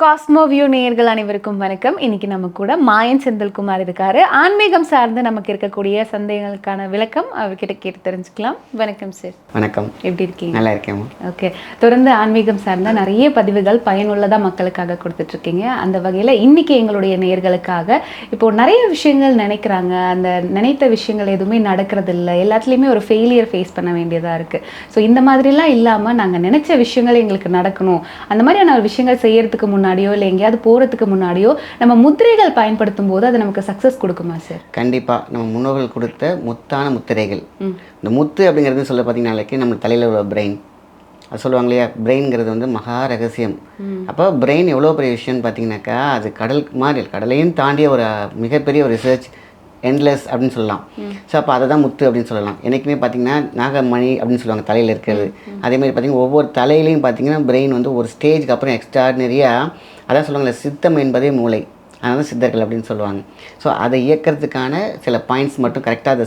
Cosmo view நேயர்கள் அனைவருக்கும் வணக்கம். இன்னைக்கு நம்ம கூட மாயன் செந்தில்குமார் இருக்காரு. ஆன்மீகம் சார்ந்து நமக்கு இருக்கக்கூடிய சந்தேகங்களுக்கான விளக்கம் அவர்கிட்ட கேட்டு தெரிஞ்சுக்கலாம். வணக்கம் சார் வணக்கம். எப்படி இருக்கீங்க? நல்லா இருக்கேன் ஓகே தொடர்ந்து ஆன்மீகம் சார்ந்த நிறைய பதிவுகள் பயனுள்ளதாக மக்களுக்காக கொடுத்துட்டு இருக்கீங்க அந்த வகையில் இன்னைக்கு எங்களுடைய நேயர்களுக்காக இப்போ நிறைய விஷயங்கள் நினைக்கிறாங்க. அந்த நினைத்த விஷயங்கள் எதுவுமே நடக்கிறது இல்லை எல்லாத்துலேயுமே ஒரு ஃபெயிலியர் ஃபேஸ் பண்ண வேண்டியதாக இருக்குது ஸோ இந்த மாதிரிலாம் இல்லாமல் நாங்கள் நினைச்ச விஷயங்கள் எங்களுக்கு நடக்கணும். அந்த மாதிரியான ஒரு விஷயங்கள் செய்யறதுக்கு முன்னாடியோ இல்லை எங்கேயாவது போகிறதுக்கு முன்னாடியோ நம்ம முத்திரைகள் பயன்படுத்தும் போது அது நமக்கு சக்ஸஸ் கொடுக்குமா சார் கண்டிப்பாக நம்ம முன்னோர்கள் கொடுத்த முத்தான முத்திரைகள். இந்த முத்து அப்படிங்கிறது சொல்ல பார்த்தீங்கன்னாலே நம்ம தலையில் உள்ள பிரெயின் அது சொல்லுவாங்க இல்லையா? பிரெயின்ங்கிறது வந்து மகா ரகசியம். அப்போ பிரெயின் எவ்வளோ பெரிய விஷயம்னு பார்த்தீங்கன்னாக்கா அது கடல் மாதிரி கடலையும் தாண்டிய ஒரு மிகப்பெரிய ஒரு ரிசர்ச் எண்ட்லெஸ் அப்படின்னு சொல்லலாம். ஸோ அப்போ அதை தான் முத்து அப்படின்னு சொல்லலாம். என்றைக்குமே பார்த்தீங்கன்னா நாகமணி அப்படின்னு சொல்லுவாங்க தலையில் இருக்கிறது. அதேமாதிரி பார்த்தீங்கன்னா ஒவ்வொரு தலையிலையும் பார்த்தீங்கன்னா பிரெயின் வந்து ஒரு ஸ்டேஜ்க்கு அப்புறம் எக்ஸ்ட்ராடினரியாக அதான் சொல்லுவாங்கல்ல சித்தம் என்பதே மூளை. அதனால் சித்தர்கள் அப்படின்னு சொல்லுவாங்க. ஸோ அதை இயக்கிறதுக்கான சில பாயிண்ட்ஸ் மட்டும் கரெக்டாக அதை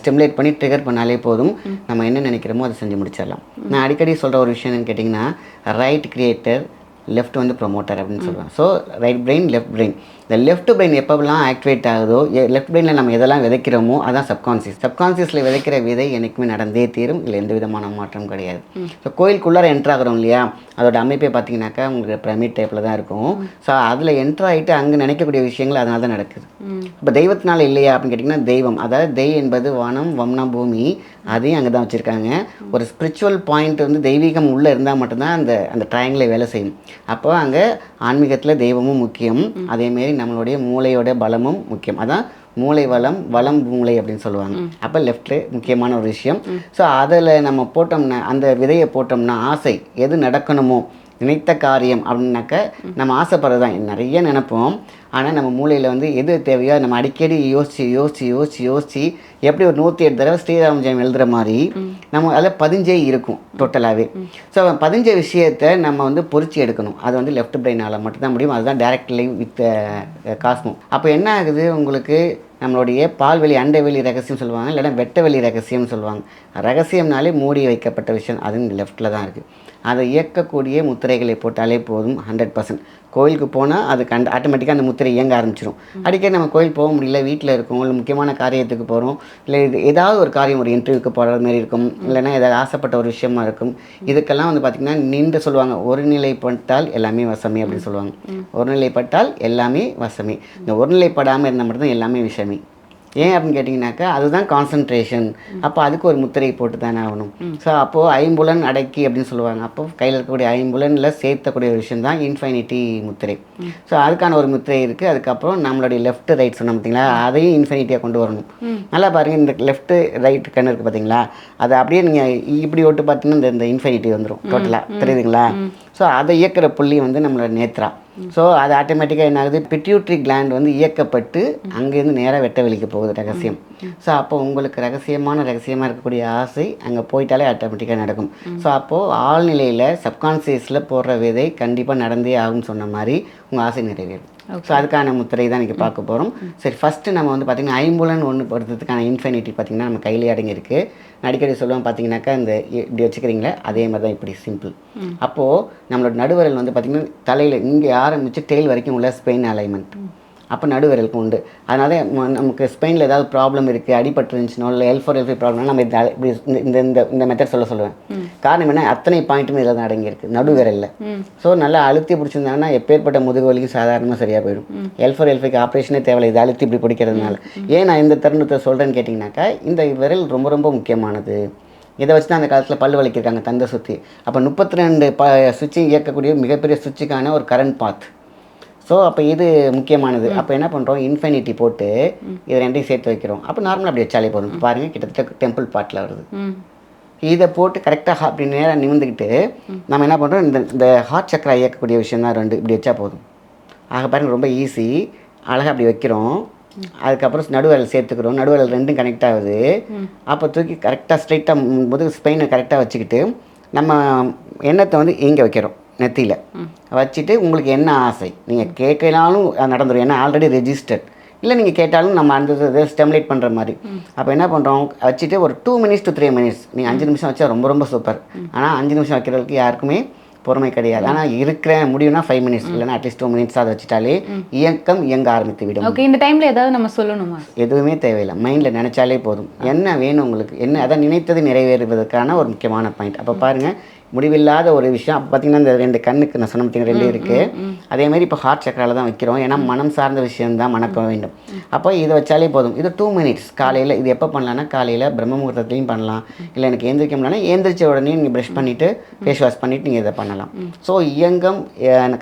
ஸ்டிமுலேட் பண்ணி ட்ரிகர் பண்ணாலே போதும். நம்ம என்ன நினைக்கிறோமோ அதை செஞ்சு முடிச்சிடலாம். நான் அடிக்கடி சொல்கிற ஒரு விஷயம் என்னன்னு கேட்டிங்கன்னா ரைட் கிரியேட்டர் லெஃப்ட் வந்து ப்ரொமோட்டர் அப்படின்னு சொல்லுவேன் so right brain left brain இந்த லெஃப்ட் பிரெயின் எப்போலாம் ஆக்டிவேட் ஆகுதோ லெஃப்ட் பிரெயினில் நம்ம எதெல்லாம் விதைக்கிறோமோ அதான் சப்கான்சியஸ் சப்கான்சியஸில் விதைக்கிற விதை என்றைக்குமே நடந்தே தீரும். இல்லை எந்த விதமான மாற்றம் கிடையாது. ஸோ கோயிலுக்குள்ளார என்ட்ரு ஆகிறோம் இல்லையா? அதோட அமைப்பே பார்த்தீங்கன்னாக்கா உங்களுக்கு பிரமிட் டைப்பில் தான் இருக்கும். ஸோ அதில் என்ட்ரு ஆகிட்டு அங்கே நினைக்கக்கூடிய விஷயங்கள் அதனால தான் நடக்குது. இப்போ தெய்வத்தினால இல்லையா அப்படின்னு கேட்டிங்கன்னா தெய்வம். அதாவது தெய் என்பது வானம் வம்னா பூமி. அதையும் அங்கே தான் வச்சுருக்காங்க. ஒரு ஸ்பிரிச்சுவல் பாயிண்ட் வந்து தெய்வீகம் உள்ளே இருந்தால் மட்டும்தான் அந்த அந்த ட்ரையாங்கில் வேலை செய்யும். அப்போ அங்கே ஆன்மீகத்தில் தெய்வமும் முக்கியம். அதேமாரி நம்மளுடைய மூளையோட பலமும் முக்கியம். அதான் மூளை வளம் வளம் மூளை அப்படின்னு சொல்லுவாங்க. அப்போ லெஃப்ட் முக்கியமான ஒரு விஷயம். ஸோ அதில் நம்ம போட்டோம்னா அந்த விதையை போட்டோம்னா ஆசை எது நடக்கணுமோ நினைத்த காரியம் அப்படின்னாக்க நம்ம ஆசைப்படுறது தான் நிறைய நினைப்போம். ஆனால் நம்ம மூளையில் வந்து எது தேவையோ நம்ம அடிக்கடி யோசித்து யோசித்து யோசித்து யோசித்து எப்படி ஒரு நூற்றி எட்டு தடவை ஸ்ரீராம் ஜெயம் எழுதுகிற மாதிரி நம்ம அதில் பதிஞ்சே இருக்கும் டோட்டலாகவே ஸோ பதிஞ்ச விஷயத்தை நம்ம வந்து பொறிச்சு எடுக்கணும். அது வந்து லெஃப்ட் பிரெயினால் மட்டும்தான் முடியும். அதுதான் டைரக்ட் லைவ் வித் காஸ்மோ. அப்போ என்ன ஆகுது உங்களுக்கு? நம்மளுடைய பால்வெளி அண்டவெளி ரகசியம் சொல்லுவாங்க இல்லைன்னா வெட்டவெளி ரகசியம்னு சொல்லுவாங்க. ரகசியம்னாலே மூடி வைக்கப்பட்ட விஷயம் அது லெஃப்ட்டில் தான் இருக்குது அதை இயக்கக்கூடிய முத்திரைகளை போட்டாலே போதும் ஹண்ட்ரட் பர்சன்ட் கோயிலுக்கு போனால் அது கண்ட் ஆட்டோமேட்டிக்காக அந்த முத்திரை இயங்க ஆரம்பிச்சிடும் அடிக்கடி நம்ம கோயில் போக முடியல வீட்டில் இருக்கோம் இல்லை முக்கியமான காரியத்துக்கு போகிறோம் இல்லை இது ஏதாவது ஒரு காரியம் ஒரு இன்டர்வியூக்கு போகிற மாதிரி இருக்கும் இல்லைன்னா ஏதாவது ஆசைப்பட்ட ஒரு விஷயமா இருக்கும். இதுக்கெல்லாம் வந்து பார்த்திங்கன்னா நின்று சொல்லுவாங்க ஒருநிலைப்பட்டால் எல்லாமே வசமே அப்படின்னு சொல்லுவாங்க. ஒருநிலைப்பட்டால் எல்லாமே வசமே. இந்த ஒருநிலைப்படாமல் இருந்தால் மட்டும்தான் எல்லாமே விஷமே. ஏன் அப்படின்னு கேட்டிங்கனாக்கா அதுதான் கான்சன்ட்ரேஷன் அப்போ அதுக்கு ஒரு முத்திரை போட்டு தானே ஆகணும் ஸோ அப்போது ஐம்புலன் அடக்கி அப்படின்னு சொல்லுவாங்க. அப்போ கையில் இருக்கக்கூடிய ஐம்புலனில் சேர்த்தக்கூடிய ஒரு விஷயம் தான் இன்ஃபைனிட்டி முத்திரை. ஸோ அதுக்கான ஒரு முத்திரை இருக்குது அதுக்கப்புறம் நம்மளுடைய லெஃப்ட் ரைட் சொன்னோம் பார்த்தீங்களா? அதையும் இன்ஃபைனிட்டியாக கொண்டு வரணும். நல்லா பாருங்கள் இந்த லெஃப்ட் ரைட் கண்ணு இருக்குது பார்த்தீங்களா? அதை அப்படியே நீங்கள் இப்படி ஒட்டு பார்த்தீங்கன்னா இந்த இந்த இன்ஃபைனிட்டி வந்துடும் டோட்டலாக தெரியுதுங்களா? ஸோ அதை இயக்கிற புள்ளி வந்து நம்மளோட நேத்ரா. ஸோ அது ஆட்டோமேட்டிக்காக என்ன ஆகுது பிட்யூட்ரி கிளாண்ட் வந்து இயக்கப்பட்டு அங்கேருந்து நேராக வெட்ட வெளிக்க போகுது ரகசியம். ஸோ அப்போ உங்களுக்கு ரகசியமான ரகசியமாக இருக்கக்கூடிய ஆசை அங்கே போயிட்டாலே ஆட்டோமேட்டிக்காக நடக்கும். ஸோ அப்போது ஆழ்நிலையில் சப்கான்சியஸில் போடுற விதை கண்டிப்பாக நடந்தே ஆகும்னு சொன்ன மாதிரி உங்கள் ஆசை நிறைவேறும். ஸோ அதுக்கான முத்திரை தான் இன்றைக்கி பார்க்க போகிறோம் சரி ஃபஸ்ட்டு நம்ம வந்து பார்த்திங்கன்னா ஐம்புலன் ஒன்று படுறதுக்கான இன்ஃபினிட்டி பார்த்திங்கன்னா நம்ம கையிலே அடங்கி இருக்குது நான் அடிக்கடி சொல்லுவேன் பார்த்தீங்கன்னாக்கா இந்த இப்படி வச்சுக்கிறீங்களே அதே மாதிரி தான் இப்படி சிம்பிள் அப்போது நம்மளோட நடுவரல் வந்து பார்த்திங்கன்னா தலையில் இங்கே ஆரம்பித்து டெய்ல் வரைக்கும் உள்ள ஸ்பெயின் அலைன்மெண்ட் அப்போ நடுவிரலுக்கு உண்டு. அதனால நமக்கு ஸ்பெயினில் ஏதாவது ப்ராப்ளம் இருக்குது அடிபட்டு இருந்துச்சுனோ இல்லை L four L five problem நம்ம இப்படி இந்த- இந்த இந்த மெத்தட் சொல்ல சொல்லுவேன். காரணம் என்ன? அத்தனை பாயிண்ட்டுமே இதில் தான் அடங்கியிருக்கு நடுவிரலில். ஸோ நல்லா அழுத்தி பிடிச்சிருந்தாங்கன்னா எப்பேற்பட்ட முதுகு வலிக்கும் சாதாரணமாக சரியாக போயிடும். எல் ஃபோர் எல் ஆப்ரேஷனே தேவையில்லை இது அழுத்தி இப்படி பிடிக்கிறதுனால. ஏன் நான் இந்த தருணத்தை சொல்கிறேன்னு கேட்டிங்கனாக்கா இந்த விரல் ரொம்ப ரொம்ப முக்கியமானது. இதை வச்சு தான் அந்த காலத்தில் பல்லு வலிக்கிருக்காங்க தந்தை சுற்றி அப்போ முப்பத்தி ரெண்டு ப சுவிட்சை இயக்கக்கூடிய மிகப்பெரிய சுவிட்சுக்கான ஒரு கரண்ட் பாத் ஸோ அப்போ இது முக்கியமானது. அப்போ என்ன பண்ணுறோம் இன்ஃபினிட்டி போட்டு இது ரெண்டையும் சேர்த்து வைக்கிறோம். அப்போ நார்மலாக அப்படி வச்சாலே போதும். பாருங்கள் கிட்டத்தட்ட டெம்பிள் பாட்டில் வருது. இதை போட்டு கரெக்டாக அப்படி நேராக நிமிந்துக்கிட்டு நம்ம என்ன பண்ணுறோம் இந்த இந்த ஹார்ட் சக்கரா இயக்கக்கூடிய விஷயம் தான் ரெண்டு. இப்படி வச்சா போதும். ஆக பாருங்க ரொம்ப ஈஸி அழகாக அப்படி வைக்கிறோம். அதுக்கப்புறம் நடுவரல் சேர்த்துக்கிறோம். நடுவரல் ரெண்டும் கனெக்ட் ஆகுது. அப்போ தூக்கி கரெக்டாக ஸ்ட்ரைட்டாக முதுகு ஸ்பெயினை கரெக்டாக வச்சுக்கிட்டு நம்ம எண்ணத்தை வந்து இங்கே வைக்கிறோம். நெத்தியில். வச்சுட்டு உங்களுக்கு என்ன ஆசை? நீங்கள் கேட்கலாலும் நடந்துடும் ஏன்னா ஆல்ரெடி ரெஜிஸ்டர்ட் இல்லை நீங்கள் கேட்டாலும் நம்ம அந்த இதை ஸ்டெமுலேட் பண்ணுற மாதிரி. அப்போ என்ன பண்ணுறோம் வச்சுட்டு ஒரு two minutes to three minutes நீங்கள் அஞ்சு நிமிஷம் வச்சா ரொம்ப ரொம்ப சூப்பர் ஆனால் அஞ்சு நிமிஷம் வைக்கிறதுக்கு யாருக்குமே பொறுமை கிடையாது. ஆனால் இருக்கிற முடியும்னா ஃபைவ் மினிட்ஸ் இல்லைன்னா அட்லீஸ்ட் டூ மினிட்ஸ் அதை வச்சுட்டாலே இயக்கம் இயங்க ஆரம்பித்து விடும். ஓகே இந்த டைம்ல ஏதாவது நம்ம சொல்லணுமா? எதுவுமே தேவையில்லை. மைண்டில் நினச்சாலே போதும். என்ன வேணும் உங்களுக்கு? என்ன அதை நினைத்தது நிறைவேறுவதற்கான ஒரு முக்கியமான பாயிண்ட் அப்போ பாருங்கள் முடிவில்லாத ஒரு விஷயம். அப்போ பார்த்தீங்கன்னா இந்த ரெண்டு கண்ணுக்கு நான் சொன்ன பார்த்தீங்கன்னா ரெண்டு இருக்குது அதே மாதிரி இப்போ ஹார்ட் சக்கரால தான் வைக்கிறோம். ஏன்னா மனம் சார்ந்த விஷயம் தான் மணக்க வேண்டும். அப்போ இதை வச்சாலே போதும். இது டூ மினிட்ஸ் காலையில் இது எப்போ பண்ணலாம்னா காலையில் பிரம்ம முகூர்த்தத்துலையும் பண்ணலாம். இல்லை எனக்கு எந்திரிக்க முடியலன்னா எந்திரிச்ச உடனே நீங்கள் ப்ரஷ் பண்ணிவிட்டு ஃபேஸ் வாஷ் பண்ணிவிட்டு நீங்கள் இதை பண்ணலாம். ஸோ இயங்கம்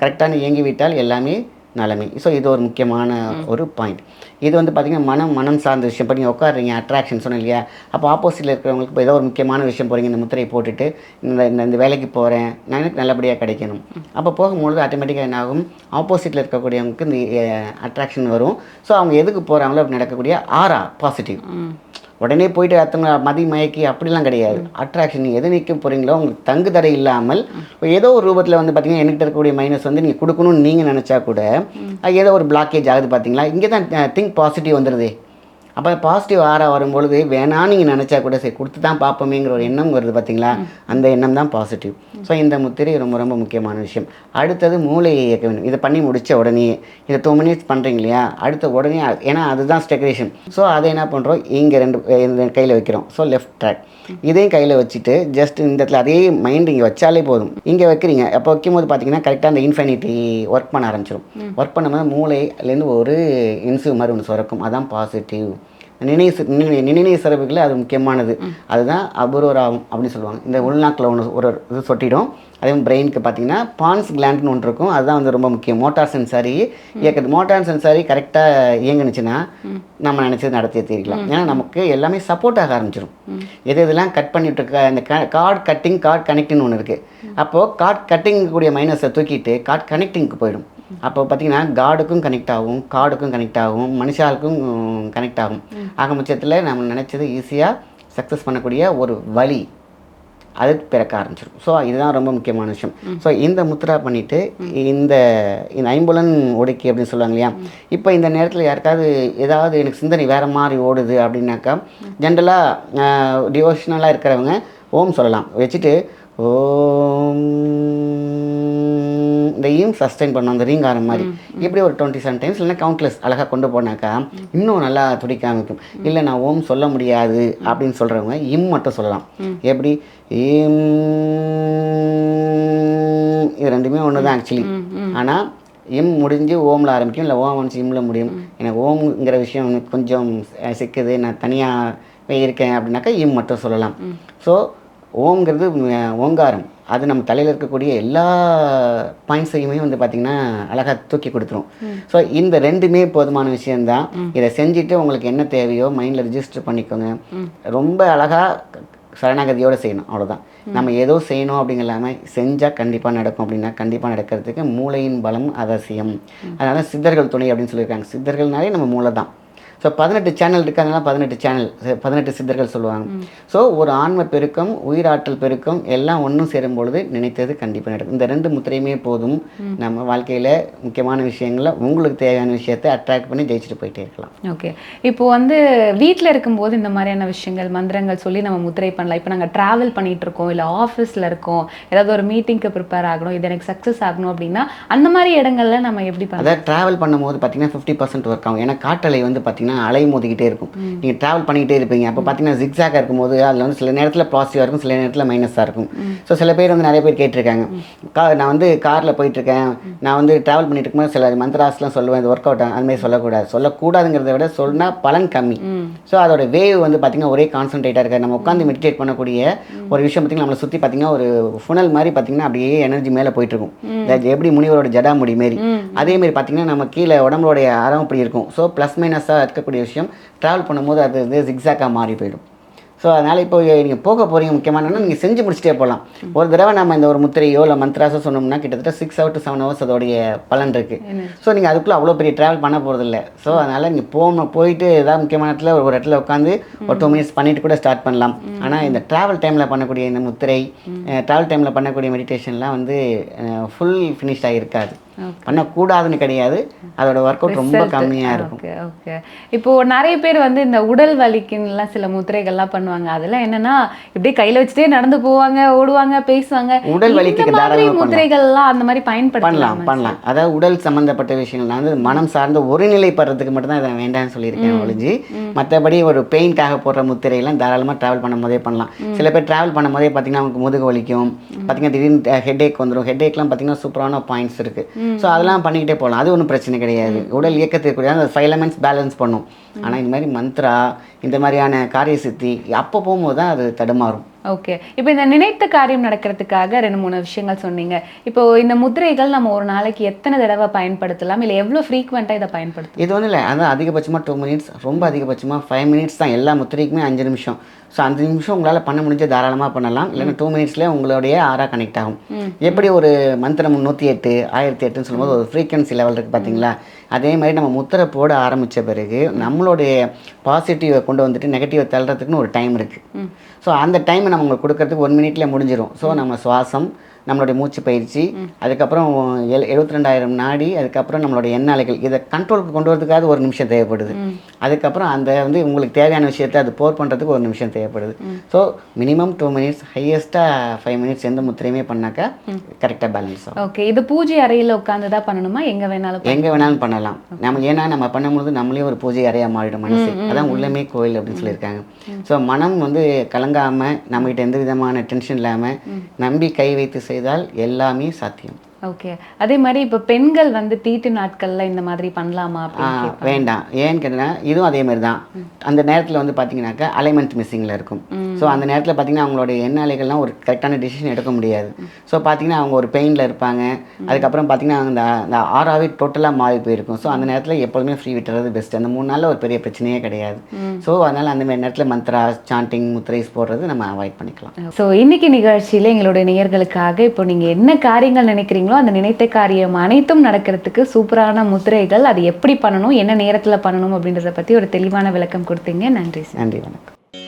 கரெக்டான இயங்கி விட்டால் எல்லாமே நலமே. ஸோ இது ஒரு முக்கியமான ஒரு பாயிண்ட் இது வந்து பார்த்திங்கன்னா மனம் மனம் சார்ந்த விஷயம். இப்போ நீங்கள் உட்காடுறீங்க அட்ராக்ஷன் சொன்னேன் இல்லையா? அப்போ ஆப்போசிட்டில் இருக்கிறவங்களுக்கு இப்போ ஏதோ ஒரு முக்கியமான விஷயம் போகிறீங்க இந்த முத்திரையை போட்டுட்டு இந்த இந்த- வேலைக்கு போகிறேன் நான் எனக்கு நல்லபடியாக கிடைக்கணும். அப்போ போகும்பொழுது ஆட்டோமேட்டிக்காக என்ன ஆகும்? ஆப்போசிட்டில் இருக்கக்கூடியவங்களுக்கு இந்த அட்ராக்ஷன் வரும். ஸோ அவங்க எதுக்கு போகிறாங்களோ அப்படி நடக்கக்கூடிய ஆரா பாசிட்டிவ் உடனே போயிட்டு அத்தனை மதி மயக்கி அப்படிலாம் கிடையாது. அட்ராக்ஷன் நீங்கள் எது நிற்க போகிறீங்களோ உங்களுக்கு தங்கு தடை இல்லாமல் ஏதோ ஒரு ரூபத்தில் வந்து பார்த்தீங்கன்னா என்கிட்ட இருக்கக்கூடிய மைனஸ் வந்து நீங்கள் கொடுக்கணும்னு நீங்கள் நினச்சா கூட ஏதோ ஒரு பிளாக்கேஜ் ஆகுது பார்த்தீங்களா? இங்கே தான் திங்க் பாசிட்டிவ் வந்துடுது அப்போ பாசிட்டிவ் ஆறா வரும்பொழுது வேணாம் நீங்கள் நினச்சா கூட சரி கொடுத்து தான் பார்ப்போமேங்கிற ஒரு எண்ணம் வருது பார்த்தீங்களா அந்த எண்ணம் தான் பாசிட்டிவ் ஸோ இந்த முத்திரை ரொம்ப ரொம்ப முக்கியமான விஷயம். அடுத்தது மூளையை இயக்க வேண்டும். இதை பண்ணி முடித்த உடனே இதை டூ மினிட்ஸ் பண்ணுறீங்க இல்லையா? அடுத்த உடனே ஏன்னா அதுதான் ஸ்டெக்கரேஷன் ஸோ அதை என்ன பண்ணுறோம் இங்கே ரெண்டு கையில் வைக்கிறோம். ஸோ லெஃப்ட் ட்ராக் இதையும் கையில் வச்சுட்டு ஜஸ்ட் இந்த இடத்துல அதே மைண்ட் இங்கே வச்சாலே போதும். இங்கே வைக்கிறீங்க. அப்போ வைக்கும்போது பார்த்தீங்கன்னா கரெக்டாக அந்த இன்ஃபினிட்டி ஒர்க் பண்ண ஆரம்பிச்சிடும் ஒர்க் பண்ணும்போது மூளையிலேருந்து ஒரு இன்சு மாதிரி ஒன்று சுரக்கும். அதான் பாசிட்டிவ் நினைவு நினைவு சிறப்புகளில் அது முக்கியமானது. அதுதான் அபூர்வராகும் அப்படின்னு சொல்லுவாங்க. இந்த உள்நாக்கில் ஒன்று ஒரு இது சொட்டிடும். அதே பிரெயினுக்கு பார்த்தீங்கன்னா பான்ஸ் கிளாண்ட்னு ஒன்று இருக்கும். அதுதான் வந்து ரொம்ப முக்கியம். மோட்டார் சென்சாரி இயக்குது மோட்டார் சென்சாரி கரெக்டாக இயங்குனுச்சுன்னா நம்ம நினச்சது நடத்தி தீர்க்கலாம் ஏன்னா நமக்கு எல்லாமே சப்போர்ட் ஆக ஆரம்பிச்சிடும் எது இதெல்லாம் கட் பண்ணிட்டு இருக்க அந்த கார்டு கட்டிங் கார்டு கனெக்டிங்னு ஒன்று இருக்குது அப்போது கார்டு கட்டிங் கூடிய மைனஸை தூக்கிட்டு கார்டு கனெக்டிங்க்கு போயிடும். அப்போ பார்த்தீங்கன்னா காடுக்கும் கனெக்ட் ஆகும் கார்டுக்கும் கனெக்ட் ஆகும் மனுஷாளுக்கும் கனெக்ட் ஆகும். ஆக பட்சத்தில் நம்ம நினச்சது ஈஸியாக சக்ஸஸ் பண்ணக்கூடிய ஒரு வழி அது பிறக்க ஆரம்பிச்சிடும் ஸோ இதுதான் ரொம்ப முக்கியமான விஷயம். ஸோ இந்த முத்ரா பண்ணிவிட்டு இந்த இந்த ஐம்புலன் ஒடுக்கி அப்படின்னு சொல்லுவாங்க இல்லையா? இப்போ இந்த நேரத்தில் யாருக்காவது ஏதாவது எனக்கு சிந்தனை வேறு மாதிரி ஓடுது அப்படின்னாக்கா ஜென்ரலாக டிவோஷனலாக இருக்கிறவங்க ஓம் சொல்லலாம். வச்சுட்டு ஓம் ஈம் சஸ்டைன் பண்ணும் அந்த ரீங்காரம் மாதிரி. இப்படி ஒரு டுவெண்ட்டி செவன் டைம்ஸ் இல்லைன்னா கவுண்ட்லெஸ் அழகாக கொண்டு போனாக்கா இன்னும் நல்லா துடிக்க ஆரம்பிக்கும். இல்லை நான் ஓம் சொல்ல முடியாது அப்படின்னு சொல்கிறவங்க இம் மட்டும் சொல்லலாம். எப்படி? இம் இது ரெண்டுமே ஒன்று தான் ஆக்சுவலி ஆனால் இம் முடிஞ்சு ஓமில் ஆரம்பிக்கும் இல்லை ஓம் வந்து இம்மில் முடியும். எனக்கு ஓம்ங்கிற விஷயம் கொஞ்சம் சிக்குது. நான் தனியாக இருக்கேன் அப்படின்னாக்கா இம் மட்டும் சொல்லலாம். ஸோ ஓம்ங்கிறது அஹ், ஓங்காரம். அது நம்ம தலையில் இருக்கக்கூடிய எல்லா பாயிண்ட்ஸையுமே வந்து பார்த்திங்கன்னா அழகாக தூக்கி கொடுத்துரும். ஸோ இந்த ரெண்டுமே போதுமான விஷயம்தான். இதை செஞ்சுட்டு உங்களுக்கு என்ன தேவையோ மைண்டில் ரிஜிஸ்டர் பண்ணிக்கோங்க. ரொம்ப அழகாக சரணாகதியோடு செய்யணும். அவ்வளவுதான். நம்ம ஏதோ செய்யணும் அப்படிங்கலாம செஞ்சால் கண்டிப்பாக நடக்கும் அப்படின்னா கண்டிப்பாக நடக்கிறதுக்கு மூளையின் பலம் அவசியம். அதனால சித்தர்கள் துணை அப்படின்னு சொல்லியிருக்காங்க. சித்தர்கள்னாலே நம்ம மூளை தான் ஸோ பதினெட்டு சேனல் இருக்காங்கன்னா பதினெட்டு சேனல் பதினெட்டு சித்தர்கள் சொல்லுவாங்க. ஸோ ஒரு ஆன்ம பெருக்கம் உயிராற்றல் பெருக்கம் எல்லாம் ஒன்றும் சேரும் பொழுது நினைத்தது கண்டிப்பாக நடக்கும். இந்த ரெண்டு முத்திரையுமே போதும். நம்ம வாழ்க்கையில் முக்கியமான விஷயங்களை உங்களுக்கு தேவையான விஷயத்தை அட்ராக்ட் பண்ணி ஜெயிச்சுட்டு போயிட்டே இருக்கலாம். ஓகே இப்போ வந்து வீட்டில் இருக்கும்போது இந்த மாதிரியான விஷயங்கள் மந்திரங்கள் சொல்லி நம்ம முத்திரை பண்ணலாம். இப்போ நாங்கள் ட்ராவல் பண்ணிட்டு இருக்கோம் இல்லை ஆஃபீஸில் இருக்கோம் ஏதாவது ஒரு மீட்டிங்க்கு ப்ரிப்பேர் ஆகணும் இது எனக்கு சக்ஸஸ் ஆகணும் அப்படின்னா அந்த மாதிரி இடங்கள்ல நம்ம எப்படி அதாவது ட்ராவல் பண்ணும்போது பார்த்தீங்கன்னா ஃபிஃப்டி பர்சன்ட் ஒர்க் ஆகும். ஏன்னா காற்றலை வந்து பார்த்தீங்கன்னா அலை மோதிக்கிட்டே இருக்கும். நீங்கள் ட்ராவல் பண்ணிக்கிட்டே இருப்பீங்க. அப்போ பார்த்தீங்கன்னா ஜிக்ஸாக இருக்கும்போது அதில் வந்து சில நேரத்தில் பாசிட்டிவாக இருக்கும் சில நேரத்தில் மைனஸாக இருக்கும். ஸோ சில பேர் வந்து நிறைய பேர் கேட்டிருக்காங்க. கா நான் வந்து காரில் போயிட்டுருக்கேன். நான் வந்து ட்ராவல் பண்ணிட்டு இருக்கும்போது சில மந்த்ராஸ்லாம் சொல்லுவேன் இது ஒர்க் அவுட் அதுமாதிரி சொல்லக்கூடாது. சொல்லக்கூடாதுங்கிறத விட சொன்னால் பலன் கம்மி. ஸோ அதோட வேவ் வந்து பார்த்தீங்கன்னா ஒரே கான்சன்ட்ரேட்டாக இருக்காது. நம்ம உட்காந்து மெடிடேட் பண்ணக்கூடிய ஒரு விஷயம் பார்த்தீங்கன்னா நம்மளை சுற்றி பார்த்தீங்கன்னா ஒரு ஃபுனல் மாதிரி பார்த்தீங்கன்னா அப்படியே எனர்ஜி மேலே போயிட்டு இருக்கும் அது எப்படி முனிவரோட ஜடாமுடி மாரி அதே மாதிரி பார்த்தீங்கன்னா நம்ம கீழே உடம்புடைய அறம் இப்படி இருக்கும். ஸோ ப்ளஸ் மைனஸாக இருக்கக்கூடிய விஷயம் ட்ராவல் பண்ணும்போது அது இது ஜிக்ஸாக்காக மாறி போயிடும். ஸோ அதனால் இப்போ நீங்கள் போக போகிறீங்க முக்கியமானன்னா நீங்கள் செஞ்சு முடிச்சிட்டே போகலாம் ஒரு தடவை நம்ம இந்த ஒரு முத்திரையோ இல்லை மந்த்ராஸோ சொன்னோம்னா கிட்டத்தட்ட six hour to seven hours அதோடைய பலன் இருக்குது ஸோ நீங்கள் அதுக்குள்ளே அவ்வளோ பெரிய ட்ராவல் பண்ண போகிறதில்ல ஸோ அதனால் நீங்கள் போகணும் போயிட்டு ஏதாவது முக்கியமான இடத்துல ஒரு இடத்துல உட்காந்து ஒரு டூ மினிட்ஸ் பண்ணிட்டு கூட ஸ்டார்ட் பண்ணலாம். ஆனால் இந்த ட்ராவல் டைமில் பண்ணக்கூடிய இந்த முத்திரை ட்ராவல் டைமில் பண்ணக்கூடிய மெடிடேஷன்லாம் வந்து ஃபுல் ஃபினிஷ்டாக இருக்காது பண்ணக்கூடாதுன்னு கிடையாது. அதோட ஒர்க் அவுட் ரொம்ப கம்மியாக இருக்கும். ஓகே இப்போ நிறைய பேர் வந்து இந்த உடல் வலிக்குன்னுலாம் சில முத்திரைகள்லாம் பண்ணுவாங்க. அதெல்லாம் என்னன்னா இப்படியே கையில வச்சுட்டே நடந்து போவாங்க ஓடுவாங்க பேசுவாங்க. உடல் வலிக்கு இந்த மாதிரி தாராளமா பண்ணலாம். முத்திரைகள்லாம் அந்த மாதிரி பயன்படுத்தலாம் பண்ணலாம் அதாவது உடல் சம்மந்தப்பட்ட விஷயங்கள் நான் வந்து மனம் சார்ந்த ஒருநிலைப்படுறதுக்கு மட்டும்தான் இதை வேண்டாம்னு சொல்லியிருக்கேன் ஒழிஞ்சு. மற்றபடி ஒரு பெயின்காக போடுற முத்திரையெல்லாம் தாராளமாக ட்ராவல் பண்ணும் போதே பண்ணலாம் சில பேர் ட்ராவல் பண்ணும் போதே பார்த்தீங்கன்னா அவங்களுக்கு முதுகு வலிக்கும். பார்த்தீங்கன்னா திடீர்னு ஹெட்ஏக் வந்துடும் ஹெட்ஏக்லாம் பார்த்தீங்கன்னா சூப்பரான பாயிண்ட்ஸ் இருக்குது ஸோ அதெல்லாம் பண்ணிக்கிட்டே போகலாம். அது ஒன்றும் பிரச்சனை கிடையாது. உடல் இயக்கத்திற்குரிய அந்த ஃபைவ் எலமெண்ட்ஸ் பேலன்ஸ் பண்ணும் ஆனால் இந்த மாதிரி மந்த்ரா இந்த மாதிரியான காரிய சித்தி அப்போ போகும்போது தான் அது தடுமாறும். ஓகே இப்போ இந்த நினைத்த காரியம் நடக்கிறதுக்காக ரெண்டு மூணு விஷயங்கள் சொன்னீங்க. இப்போ இந்த முத்திரைகள் நம்ம ஒரு நாளைக்கு எத்தனை தடவை பயன்படுத்தலாம்? இல்லை எவ்வளோ ஃப்ரீக்வெண்ட்டாக இதை பயன்படுத்தலாம்? இது ஒன்றும் இல்லை. அதான் அதிகபட்சமாக டூ மினிட்ஸ் ரொம்ப அதிகபட்சமாக ஃபைவ் மினிட்ஸ் தான். எல்லா முத்திரைக்குமே அஞ்சு நிமிஷம். ஸோ அஞ்சு நிமிஷம் உங்களால் பண்ண முடிஞ்ச தாராளமாக பண்ணலாம். இல்லைன்னா டூ மினிட்ஸ்லேயே உங்களுடைய ஆறா கனெக்ட் ஆகும். எப்படி ஒரு மந்திரம் நூற்றி எட்டு ஆயிரத்தி எட்டுன்னு சொல்லும்போது ஒரு ஃப்ரீக்வன்சி லெவல் இருக்குது பார்த்தீங்களா அதே மாதிரி நம்ம முத்திரை போட ஆரம்பித்த பிறகு நம்மளுடைய பாசிட்டிவை கொண்டு வந்துட்டு நெகட்டிவை தள்ளுறதுக்குன்னு ஒரு டைம் இருக்குது ஸோ அந்த டைமை நம்ம உங்களுக்கு கொடுக்கறதுக்கு ஒன் மினிட்லேயே முடிஞ்சிடும் ஸோ நம்ம சுவாசம் நம்மளுடைய மூச்சு பயிற்சி அதுக்கப்புறம் எழு எழுபத்தி ரெண்டாயிரம் நாடி அதுக்கப்புறம் நம்மளுடைய எண்ணாலைகள். இதை கண்ட்ரோலுக்கு கொண்டு வரதுக்காக ஒரு நிமிஷம் தேவைப்படுது. அதுக்கப்புறம் அந்த வந்து உங்களுக்கு தேவையான விஷயத்தை அது போர் பண்ணுறதுக்கு ஒரு நிமிஷம் தேவைப்படுது. ஸோ மினிமம் டூ மினிட்ஸ் ஹையஸ்ட்டாக ஃபைவ் மினிட்ஸ் எந்த முத்திரையுமே பண்ணாக்கா கரெக்டாக பேலன்ஸ் ஆகும். ஓகே இது பூஜை அறையில் உட்காந்து தான் பண்ணணுமா? எங்கே வேணாலும் எங்கே வேணாலும் பண்ணலாம். நம்ம ஏன்னா நம்ம பண்ணும்போது நம்மளே ஒரு பூஜை அறையாக மாறிடும் மனசு. அதான் உள்ளமே கோயில் அப்படின்னு சொல்லியிருக்காங்க. ஸோ மனம் வந்து கலங்காமல் நம்மகிட்ட எந்த விதமான டென்ஷன் இல்லாமல் நம்பி கை வைத்து செய்தால் எல்லாமே சாத்தியம். ஓகே அதே மாதிரி இப்போ பெண்கள் வந்து தீட்டு நாட்கள்ல இந்த மாதிரி பண்ணலாமா. வேண்டாம். ஏன்னு கேட்டீங்கன்னா இதுவும் அதே மாதிரி தான். அந்த நேரத்தில் வந்து பார்த்தீங்கன்னாக்கா அலைன்மெண்ட் மிஸ்ஸிங்கில் இருக்கும். ஸோ அந்த நேரத்தில் பார்த்தீங்கன்னா அவங்களுடைய எண்ண அலைகள்லாம் ஒரு கரெக்டான டிசிஷன் எடுக்க முடியாது. ஸோ பார்த்தீங்கன்னா அவங்க ஒரு பெயினில் இருப்பாங்க. அதுக்கப்புறம் பார்த்தீங்கன்னா அந்த அந்த ஆறாவே டோட்டலாக மாறி போயிருக்கும். ஸோ அந்த நேரத்தில் எப்போதுமே ஃப்ரீ விட்டுறது பெஸ்ட் அந்த மூணு நாளில் ஒரு பெரிய பிரச்சனையே கிடையாது. ஸோ அதனால் அந்த மாதிரி நேரத்தில் மந்த்ரா சாண்டிங் முத்ரைஸ் போடுறது நம்ம அவாய்ட் பண்ணிக்கலாம். ஸோ இன்னைக்கு நிகழ்ச்சியில எங்களுடைய நேயர்களுக்காக இப்போ நீங்க என்ன காரியங்கள் நினைக்கிறீங்களோ அந்த நினைத்த காரியம் அனைத்தும் நடக்கிறதுக்கு சூப்பரான முத்திரைகள் அது எப்படி பண்ணணும் என்ன நேரத்துல பண்ணணும் அப்படின்றத பத்தி ஒரு தெளிவான விளக்கம் கொடுத்தீங்க. நன்றி நன்றி வணக்கம்.